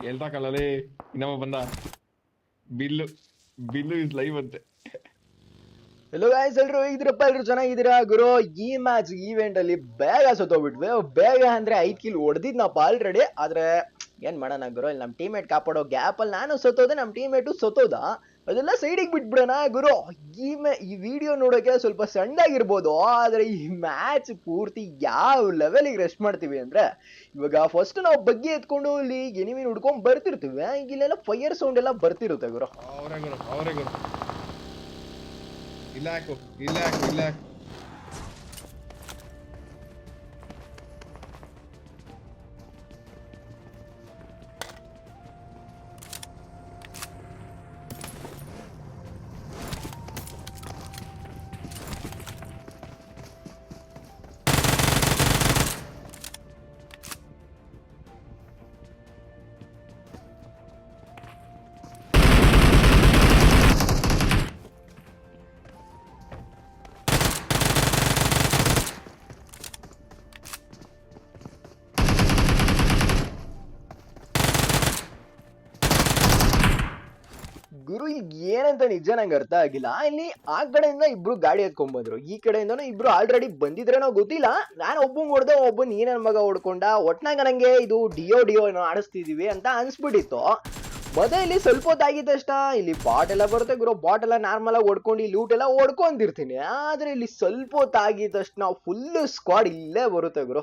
Live ಹೇಳ್ತಾಕಲ್ಲೇ ಇನ್ನೊಬ್ಬ ಬಂದ. ಬಿಲ್ಲು ಬಿಲ್ಲು ಇಸ್ ಲೈವ್ ಅಂತೆ. ಹಲೋ ಗಾಯ್ಸ್ ಎಲ್ರು ಇದ್ರಪ್ಪ ಎಲ್ರು ಚೆನ್ನಾಗಿದ್ದೀರಾ? ಗುರು, ಈ ಮ್ಯಾಚ್ ಈವೆಂಟ್ ಅಲ್ಲಿ ಬೇಗ ಸತ್ತೋಗ್ಬಿಟ್ವಿ ಬೇಗ ಅಂದ್ರೆ ಐದ್ ಕಿಲ್ ಹೊಡೆದಿದ್ನಪ್ಪ ಆಲ್ರೆಡಿ ಆದ್ರೆ, ಏನ್ ಮಾಡೋಣ ಗುರು? ಇಲ್ಲಿ ನಮ್ಮ ಟೀಮೇಟ್ ಕಾಪಾಡೋ ಗ್ಯಾಪ್ ಅಲ್ಲಿ ನಾನು ಸತ್ತೋದೆ ನಮ್ಮ ಟೀಮೇಟು ಸತ್ತೋದ. ಅದೆಲ್ಲ ಸೈಡಿಗೆ ಬಿಟ್ಬಿಡೋಣ, ಗುರು. ಈ ಮೇ, ಈ ವಿಡಿಯೋ ನೋಡೋಕೆ ಸ್ವಲ್ಪ ಸಣ್ಣಾಗಿರ್ಬೋದು ಆದರೆ ಈ ಮ್ಯಾಚ್ ಪೂರ್ತಿ ಯಾವ ಲೆವೆಲಿಗೆ ರೆಸ್ಟ್ ಮಾಡ್ತೀವಿ ಅಂದರೆ, ಇವಾಗ ಫಸ್ಟ್ ನಾವು ಬಗ್ಗೆ ಎತ್ಕೊಂಡು ಇಲ್ಲಿ ಎನಿಮಿನ ಹುಡ್ಕೊಂಡು ಬರ್ತಿರ್ತೀವಿ, ಇಲ್ಲೆಲ್ಲ ಫೈರ್ ಸೌಂಡ್ ಎಲ್ಲ ಬರ್ತಿರುತ್ತೆ, ಗುರು. ಇಲ್ಲ ಇಲ್ಲ ಇಲ್ಲ ಏನಂತ ನಿಜ ನಂಗೆ ಅರ್ಥ ಆಗಿಲ್ಲ. ಇಲ್ಲಿ ಆ ಕಡೆಯಿಂದ ಇಬ್ರು ಗಾಡಿ ಎತ್ಕೊಂಡ್ ಬಂದ್ರು. ಈ ಕಡೆಯಿಂದನೂ ಇಬ್ರು ಆಲ್ರೆಡಿ ಬಂದಿದ್ರೇನೋ ಗೊತ್ತಿಲ್ಲ. ನಾನು ಒಬ್ಬಂಗ್ ಹೊಡೆದೆ ಒಬ್ಬ ನೀನನ್ ಮಗ ಹೊಡ್ಕೊಂಡ. ಒಟ್ನಾಗ ನಂಗೆ ಇದು ಡಿಯೋ ಡಿಯೋ ಏನೋ ಆಡಿಸ್ತಿದೀವಿ ಅಂತ ಅನ್ಸ್ಬಿಟ್ಟಿತ್ತು. ಮತ್ತೆ ಇಲ್ಲಿ ಸ್ವಲ್ಪ ಹೊತ್ತಾಗಿದ್ದಷ್ಟ ಇಲ್ಲಿ ಬಾಟ್ ಎಲ್ಲ ಬರುತ್ತೆ ಗುರು. ಬಾಟ್ ಎಲ್ಲ ನಾರ್ಮಲ್ ಆಗಿ ಹೊಡ್ಕೊಂಡು ಈ ಲೂಟ್ ಎಲ್ಲ ಹೊಡ್ಕೊಂಡಿರ್ತೀನಿ. ಆದ್ರೆ ಇಲ್ಲಿ ಸ್ವಲ್ಪ ಹೊತ್ತಾಗಿದ್ದಷ್ಟು ನಾವು ಫುಲ್ ಸ್ಕ್ವಾಡ್ ಇಲ್ಲೇ ಬರುತ್ತೆ ಗುರು.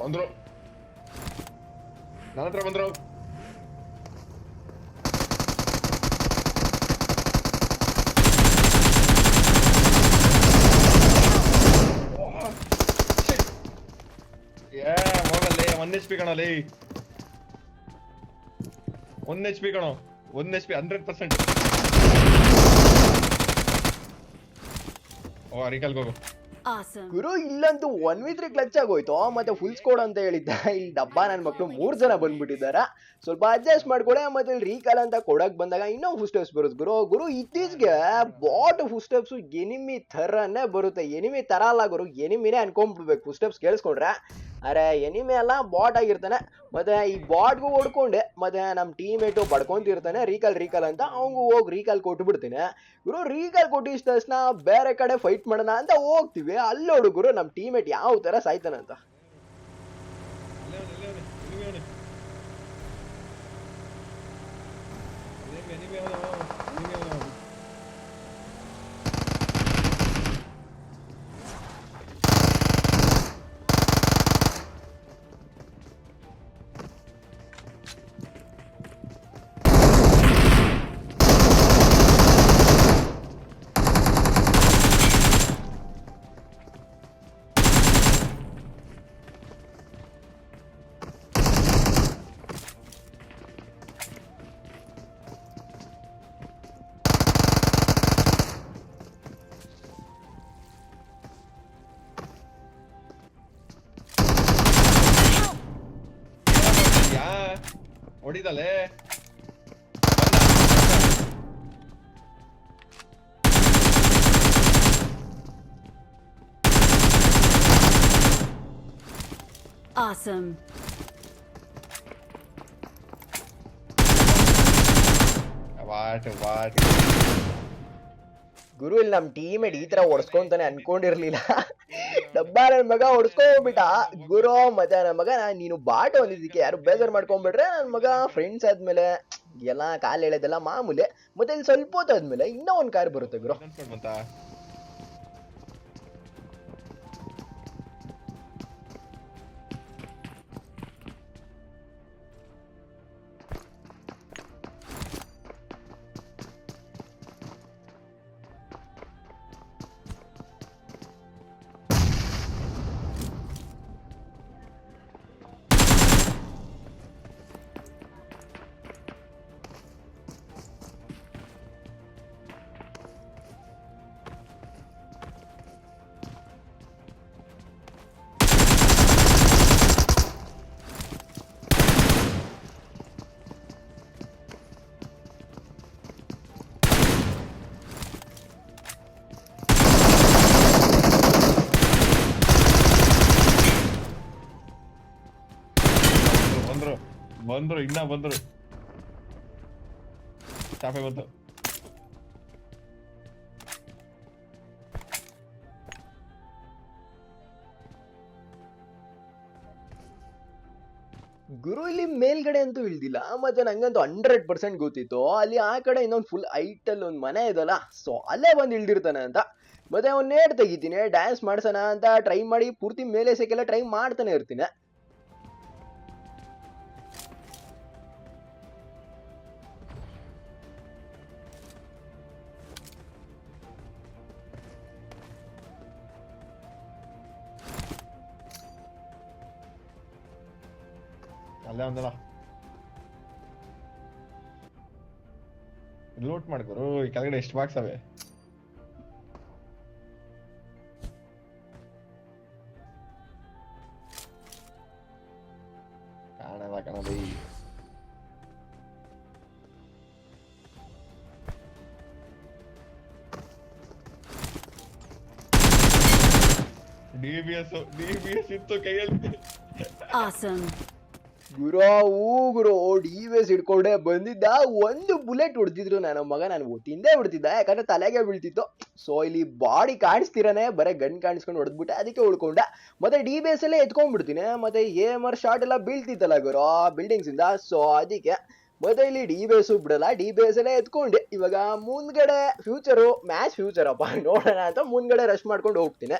ಬಂದ್ರು. ನನ್ನ ಹತ್ರ ಬಂದ್ರು ಏ ಹೋಗಲ್ಲೇ ಒಂದ್ ಎಚ್ ಪಿ ಕಣಲೇ ಒಂದ್ ಎಚ್ ಪಿ ಕಣೋ ಒಂದ್ ಎಚ್ ಪಿ ಹಂಡ್ರೆಡ್ ಪರ್ಸೆಂಟ್ ಓ ಅರಿಕಲ್ಗೆ ಹೋಗು Awesome. ಗುರು ಇಲ್ಲಂತೂ ಒನ್ ವಿ ತ್ರೀ ಕ್ಲಚ್ ಆಗೋಯ್ತು. ಮತ್ತೆ ಫುಲ್ ಸ್ಕೋಡ್ ಅಂತ ಹೇಳಿದ್ದ. ಇಲ್ಲಿ ಡಬ್ಬ ನನ್ನ ಮಕ್ಕಳು ಮೂರ್ ಜನ ಬಂದ್ಬಿಟ್ಟಿದ್ದಾರೆ. ಸ್ವಲ್ಪ ಅಡ್ಜಸ್ಟ್ ಮಾಡ್ಕೊಡೆ ಮತ್ತೆ ಇಲ್ಲಿ ರೀಕಾಲ್ ಅಂತ ಕೊಡಕ್ ಬಂದಾಗ ಇನ್ನೂ ಫುಲ್ ಸ್ಟೆಪ್ಸ್ ಬರುತ್ತೆ ಗುರು. ಗುರು ಇತ್ತೀಚೆಗೆ ಬಾಟ್ ಫುಲ್ ಸ್ಟೆಪ್ಸ್ ಎನಿಮಿ ಥರನೇ ಬರುತ್ತೆ. ಎನಿಮಿ ತರ ಅಲ್ಲ ಗುರು. ಎನಿಮಿನೇ ಅನ್ಕೊಂಡ್ಬಿಡ್ಬೇಕು ಫುಲ್ ಸ್ಟೆಪ್ಸ್ ಕೇಳಿಸ್ಕೊಂಡ್ರೆ. ಅರೆ ಎನಿಮೆ ಎಲ್ಲ ಬಾಟ್ ಆಗಿರ್ತಾನೆ ಮತ್ತೆ ಈ ಬಾಟ್ಗೂ ಹೊಡ್ಕೊಂಡೆ ಮತ್ತೆ ನಮ್ಮ ಟೀಮೇಟು ಬಡ್ಕೊಂತಿರ್ತಾನೆ ರೀಕಲ್ ರೀಕಲ್ ಅಂತ ಅವಂಗೂ ಹೋಗಿ ರೀಕಾಲ್ ಕೊಟ್ಬಿಡ್ತೀನಿ ಗುರು ರೀಕಾಲ್ ಕೊಟ್ಟಿದ ತಕ್ಷಣ ಬೇರೆ ಕಡೆ ಫೈಟ್ ಮಾಡೋಣ ಅಂತ ಹೋಗ್ತೀವಿ ಅಲ್ಲಿ ಹುಡುಗರು ಗುರು ನಮ್ಮ ಟೀಮೇಟ್ ಯಾವ ಥರ ಸಾಯ್ತಾನಂತ ಅಂತ ಹೊಡಿದಲೆ Awesome. ವಾಟ್ ವಾಟ್ ಗುರು ಇಲ್ಲಿ ನಮ್ಮ ಟೀಮೇಟ್ ಈ ತರ ಹೊಡ್ಸ್ಕೊಂತಾನೆ ಅನ್ಕೊಂಡಿರ್ಲಿಲ್ಲ ಡಬ್ಬ ನನ್ ಮಗ ಹೊಡ್ಕೊಂಡ್ಬಿಟ್ಟ. ಗುರು ಮತ್ತೆ ನನ್ ಮಗ ನಾನ್ ಬಾಟ್ ಒಂದಿದ್ದಕ್ಕೆ ಯಾರು ಬೇಜಾರ್ ಮಾಡ್ಕೊಂಡ್ಬಿಟ್ರೆ ನನ್ ಮಗ ಫ್ರೆಂಡ್ಸ್ ಆದ್ಮೇಲೆ, ಎಲ್ಲ ಕಾಲ್ ಎಳೆದೆಲ್ಲ ಮಾಮೂಲಿ, ಮತ್ತೆ ಇಲ್ಲಿ ಸ್ವಲ್ಪ ಹೊತ್ತಾದ್ಮೇಲೆ ಇನ್ನೂ ಒಂದ್ ಕಾರ್ ಬರುತ್ತೆ ಗುರು. ಬಂದ್ರು, ಇನ್ನ ಬಂದ್ರು. ಚಾಪೆ ಬಂತು. ಗುರು ಇಲ್ಲಿ ಮೇಲ್ಗಡೆ ಅಂತೂ ಇಳ್ದಿಲ್ಲ ಮತ್ತೆ ನಂಗಂತೂ ಹಂಡ್ರೆಡ್ ಪರ್ಸೆಂಟ್ ಗೊತ್ತಿತ್ತು. ಅಲ್ಲಿ ಆ ಕಡೆ ಇನ್ನೊಂದು ಫುಲ್ ಹೈಟ್ ಅಲ್ಲಿ ಒಂದು ಮನೆ ಇದಲ್ಲ ಸೊ ಅಲ್ಲೇ ಬಂದು ಇಳ್ದಿರ್ತಾನೆ ಅಂತ. ಮತ್ತೆ ಅವ್ನು ನೇಟ್ ತೆಗಿತೀನಿ ಡ್ಯಾನ್ಸ್ ಮಾಡ್ಸೋಣ ಅಂತ ಟ್ರೈ ಮಾಡಿ, ಪೂರ್ತಿ ಮೇಲೆ ಸೆಕೆಲ್ಲ ಟ್ರೈ ಮಾಡ್ತಾನೆ ಇರ್ತೀನಿ. ಅಲ್ಲೇ ಒಂದಲ್ಲ ಲೂಟ್ ಮಾಡ್ಕೊರು ಈ ಕೆಳಗಡೆ ಎಷ್ಟು ಬಾಕ್ಸ್ ಅವೆ ಕಾಣಲ್ಲ ಕಾಣಲ್ಲ ಈ D B S D B S ಇತ್ತು ಕೈಯಲ್ಲಿ Awesome. ಗುರು ಹೂ ಗುರು, ಡಿ ವೇಸ್ ಹಿಡ್ಕೊಂಡೆ ಬಂದಿದ್ದ, ಒಂದು ಬುಲೆಟ್ ಹೊಡೆದಿದ್ರು ನನ್ನ ಮಗ, ನಾನು ತಿಂದೇ ಬಿಡ್ತಿದ್ದ, ಯಾಕಂದ್ರೆ ತಲೆಗೆ ಬೀಳ್ತಿತ್ತು. ಸೊ ಇಲ್ಲಿ ಬಾಡಿ ಕಾಣಿಸ್ತಿರಾನೆ, ಬರೀ ಗನ್ ಕಾಣಿಸ್ಕೊಂಡು ಹೊಡೆದ್ಬಿಟ್ಟೆ, ಅದಕ್ಕೆ ಉಳ್ಕೊಂಡೆ. ಮತ್ತೆ ಡಿ ಬೇಸ್ ಎಲ್ಲ ಎತ್ಕೊಂಡ್ಬಿಡ್ತೀನಿ, ಮತ್ತೆ ಎ ಮರ್ ಶಾಟ್ ಎಲ್ಲ ಬೀಳ್ತಿತ್ತಲ್ಲ ಗುರು ಬಿಲ್ಡಿಂಗ್ಸ್ ಇಂದ. ಸೊ ಅದಕ್ಕೆ ಮತ್ತೆ ಇಲ್ಲಿ ಡಿ ಬೇಸು ಬಿಡಲ್ಲ, ಡಿ ಬೇಸ್ ಎಲ್ಲ ಎತ್ಕೊಂಡೆ. ಇವಾಗ ಮುಂದ್ಗಡೆ ಫ್ಯೂಚರು ಮ್ಯಾಚ್ ಫ್ಯೂಚರ್ ಅಪ್ಪ, ನೋಡೋಣ ಅಂತ ಮುಂದ್ಗಡೆ ರಶ್ ಮಾಡ್ಕೊಂಡು ಹೋಗ್ತೀನಿ.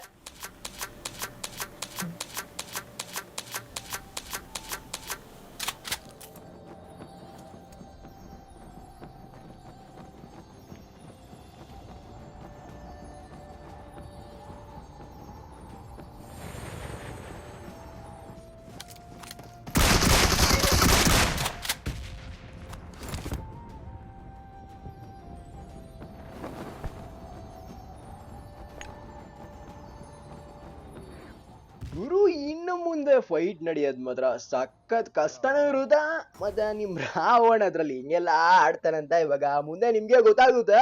ಫೈಟ್ ನಡೆಯೋದು ಮಾತ್ರ. ಸಖತ್ ಕಷ್ಟನೂ ಇರುತ್ತಾ ಮತ್ತೆ ನಿಮ್ ರಾವಣ ಅದ್ರಲ್ಲಿ ಹಿಂಗೆಲ್ಲ ಆಡ್ತಾನಂತ ಇವಾಗ. ಮುಂದೆ ನಿಮ್ಗೆ ಗೊತ್ತಾಗುತ್ತೆ.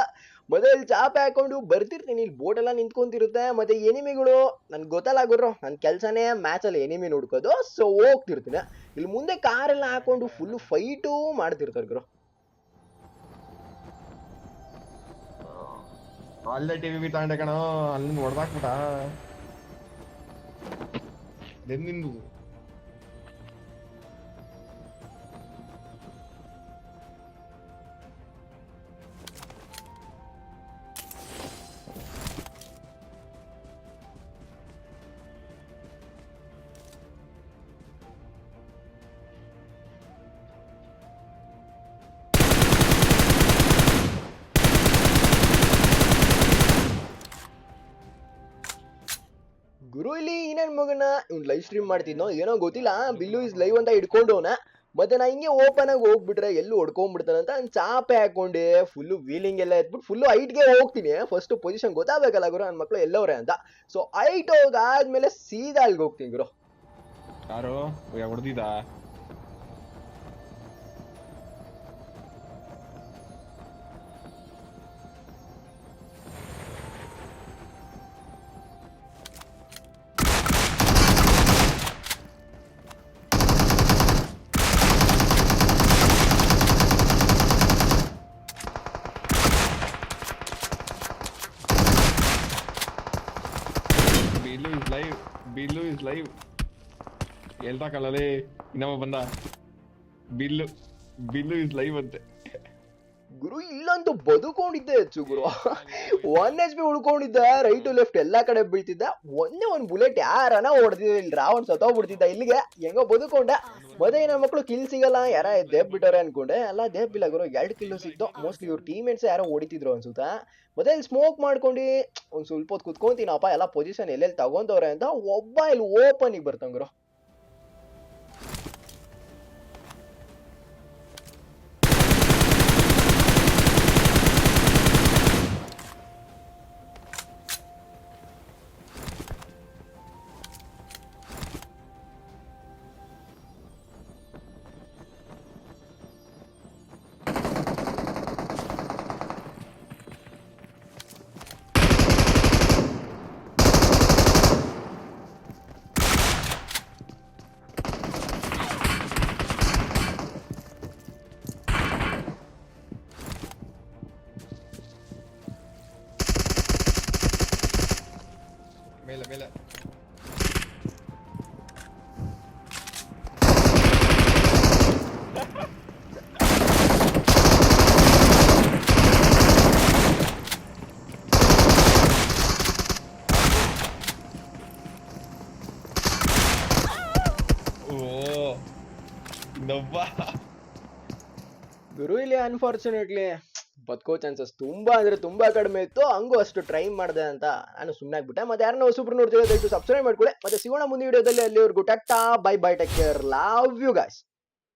ಇಲ್ಲಿ ಚಾಪೆ ಹಾಕೊಂಡು ಬರ್ತಿರ್ತೀನಿ. ಇಲ್ಲಿ ಬೋಟ್ ಎಲ್ಲ ನಿಂತ್ಕೊಂತಿರುತ್ತೆ. ಮತ್ತೆ ಎನಿಮಿಗಳು, ನನ್ಗೆ ಗೊತ್ತಲ್ಲ ಗುರು ನನ್ನ ಕೆಲಸನೇ ಮ್ಯಾಚಲ್ಲಿ ಎನಿಮಿ ನೋಡ್ಕೋದು. ಸೊ ಹೋಗ್ತಿರ್ತೀನಿ. ಇಲ್ಲಿ ಮುಂದೆ ಕಾರೆಲ್ಲ ಹಾಕೊಂಡು ಫುಲ್ ಫೈಟು ಮಾಡ್ತಿರ್ತಾರೆ ಗುರು ಅಲ್ಲೇ ಟಿವಿ ತಗೊಂಡೆ ಕಣೋ. ಅಲ್ಲಿ ಹೊಡೆದಾಕ್ಬಿಟ್ಟ ನಿಂದು ಗುರು ಮಗನ ಇವ್ನು ಲೈವ್ ಸ್ಟ್ರೀಮ್ ಮಾಡ್ತಿದ್ನೋ, ಏನೋ ಗೊತ್ತಿಲ್ಲ ಬಿಲ್ಲು ಇಸ್ ಲೈವ್ ಅಂತ ಹಿಡ್ಕೊಂಡವನ ಮತ್ತೆ ನಾ ಹಿಂಗೆ ಓಪನ್ ಆಗಿ ಹೋಗ್ಬಿಟ್ರೆ ಎಲ್ಲೂ ಹೊಡ್ಕೊಂಡ್ಬಿಡ್ತಾನಂತ ಅಂತ ಚಾಪೆ ಹಾಕೊಂಡೆ ಫುಲ್ ವೀಲಿಂಗ್ ಎಲ್ಲ ಎತ್ಬಿಟ್ಟು ಫುಲ್ ಹೈಟ್ಗೆ ಹೋಗ್ತೀನಿ. ಫಸ್ಟ್ ಪೊಸಿಷನ್ ಗೊತ್ತಾಗಬೇಕಲ್ಲ ಗುರು ನನ್ನ ಮಕ್ಳು ಎಲ್ಲವ್ರೆ ಅಂತ. ಸೊ ಹೈಟ್ ಹೋಗಾದ್ಮೇಲೆ ಸೀದಾ ಅಲ್ಲಿಗೆ ಹೋಗ್ತೀನಿ ಗುರು. ಯಾರು? ಹೊಡೆದಿದ್ದ? ಹೇಳ್ತಾಕಲ್ಲೇ ಇನ್ನೊಬ್ಬ ಬಂದ. ಬಿಲ್ಲು ಬಿಲ್ಲು ಇಸ್ ಲೈವ್ ಅಂತೆ. ಗುರು ಇಲ್ಲಂತೂ ಬದುಕೊಂಡಿದ್ದೆ ಹೆಚ್ಚು ಗುರು. ಒನ್ ಎಚ್ ಬಿ ಉಳ್ಕೊಂಡಿದ್ದ ರೈಟ್ ಲೆಫ್ಟ್ ಎಲ್ಲಾ ಕಡೆ ಬೀಳ್ತಿದ್ದ. ಒಂದೇ ಒಂದ್ ಬುಲೆಟ್ ಯಾರನ ಹೊಡೆದಿದ್ದ ಇಲ್ಲಿ ರಾವಣ್ ಸತ್ತೋಗ್ಬಿಡ್ತಿದ್ದ ಇಲ್ಲಿಗೆ ಹೆಂಗೋ ಬದುಕೊಂಡ. ಮತ್ತೆ ನನ್ನ ಮಕ್ಕಳು ಕಿಲ್ ಸಿಗಲ್ಲ, ಯಾರ ದೇಬ್ ಬಿಟ್ಟಾರೆ ಅನ್ಕೊಂಡೆ. ಅಲ್ಲ ದೇಬ್ಬಿಲ್ಲ ಗುರು, ಎರಡು ಕಿಲ್ಲು ಸಿಕ್ತು. ಮೋಸ್ಟ್ಲಿ ಇವ್ರ ಟೀಮೇಟ್ಸ್ ಯಾರೋ ಹೊಡಿತಿದ್ರು ಅನ್ಸುತ್ತಾ. ಮತ್ತೆ ಇಲ್ಲಿ ಸ್ಮೋಕ್ ಮಾಡ್ಕೊಂಡು, ಒಂದ್ ಸ್ವಲ್ಪ ಹೊತ್ತು ಕುತ್ಕೊಂತೀನಪ್ಪ, ಎಲ್ಲ ಪೊಸಿಷನ್ ಎಲ್ಲೆಲ್ಲಿ ತಗೊಂತವ್ರೆ ಅಂತ, ಒಬ್ಬ ಇಲ್ಲಿ ಓಪನಿಗೆ ಬರ್ತಾನ ಗುರು. ಮೇಲೆ ಮೇಲೆ ಓ ನವ್ವ ಗುರು ಇಲ್ಲಿ ಅನ್ಫಾರ್ಚುನೇಟ್ಲಿ ಬದುಕೋ ಚಾನ್ಸಸ್ ತುಂಬಾ ಅಂದ್ರೆ ತುಂಬಾ ಕಡಿಮೆ ಇತ್ತು. ಹಂಗೂ ಅಷ್ಟು ಟ್ರೈ ಮಾಡಿದೆ ಅಂತ ನಾನು ಸುಮ್ಮನೆ ಆಗ್ಬಿಟ್ಟೆ. ಮತ್ತೆ ಯಾರನ್ನ ಹೊಸಬ್ರು ದಯವಿಟ್ಟು ಸಬ್ಸ್ಕ್ರೈಬ್ ಮಾಡ್ಕೊಳ್ಳಿ. ಮತ್ತೆ ಸಿಗೋಣ ಮುಂದಿನ ವಿಡಿಯೋದಲ್ಲಿ ಅಲ್ಲಿವರೆಗೂ Tata bye bye take care love you guys